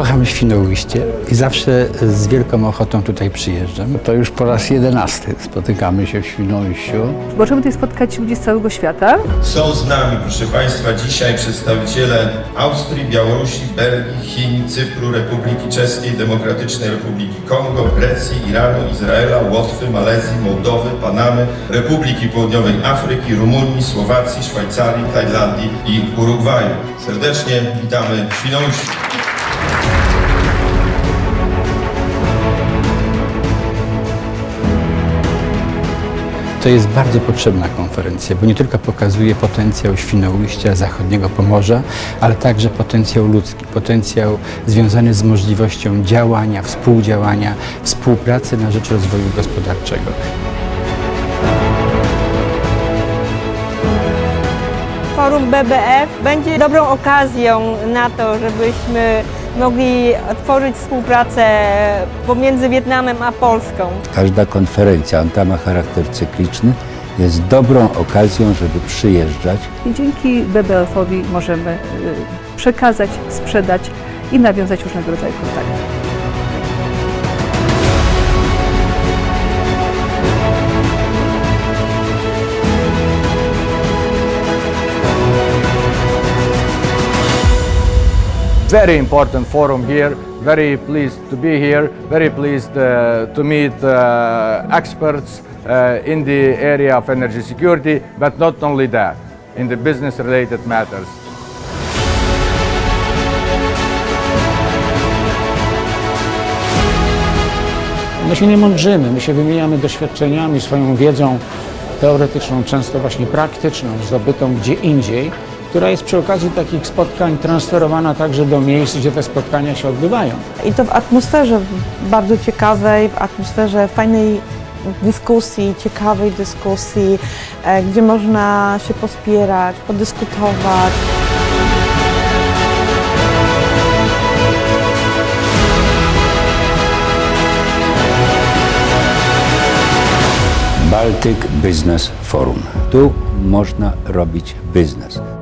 Kocham Świnoujście i zawsze z wielką ochotą tutaj przyjeżdżam. To już po raz jedenasty spotykamy się w Świnoujściu. Możemy tutaj spotkać ludzi z całego świata. Są z nami, proszę Państwa, dzisiaj przedstawiciele Austrii, Białorusi, Belgii, Chin, Cypru, Republiki Czeskiej, Demokratycznej Republiki Kongo, Grecji, Iranu, Izraela, Łotwy, Malezji, Mołdowy, Panamy, Republiki Południowej Afryki, Rumunii, Słowacji, Szwajcarii, Tajlandii i Urugwaju. Serdecznie witamy w Świnoujściu. To jest bardzo potrzebna konferencja, bo nie tylko pokazuje potencjał Świnoujścia, zachodniego Pomorza, ale także potencjał ludzki, potencjał związany z możliwością działania, współdziałania, współpracy na rzecz rozwoju gospodarczego. Forum BBF będzie dobrą okazją na to, żebyśmy mogli otworzyć współpracę pomiędzy Wietnamem a Polską. Każda konferencja, ona ma charakter cykliczny, jest dobrą okazją, żeby przyjeżdżać I dzięki BBF-owi możemy y, przekazać, sprzedać i nawiązać różnego rodzaju kontakty. Very important forum here. Very pleased to be here. Very pleased uh, to meet uh, experts uh, in the area of energy security, but not only that, in the business-related matters. My się nie mądrzymy, my się wymieniamy doświadczeniami, swoją wiedzą teoretyczną, często właśnie praktyczną, zdobytą gdzie indziej, która jest przy okazji takich spotkań transferowana także do miejsc, gdzie te spotkania się odbywają. I to w atmosferze bardzo ciekawej, w atmosferze fajnej dyskusji, ciekawej dyskusji, e, gdzie można się pospierać, podyskutować. Baltic Business Forum. Tu można robić biznes.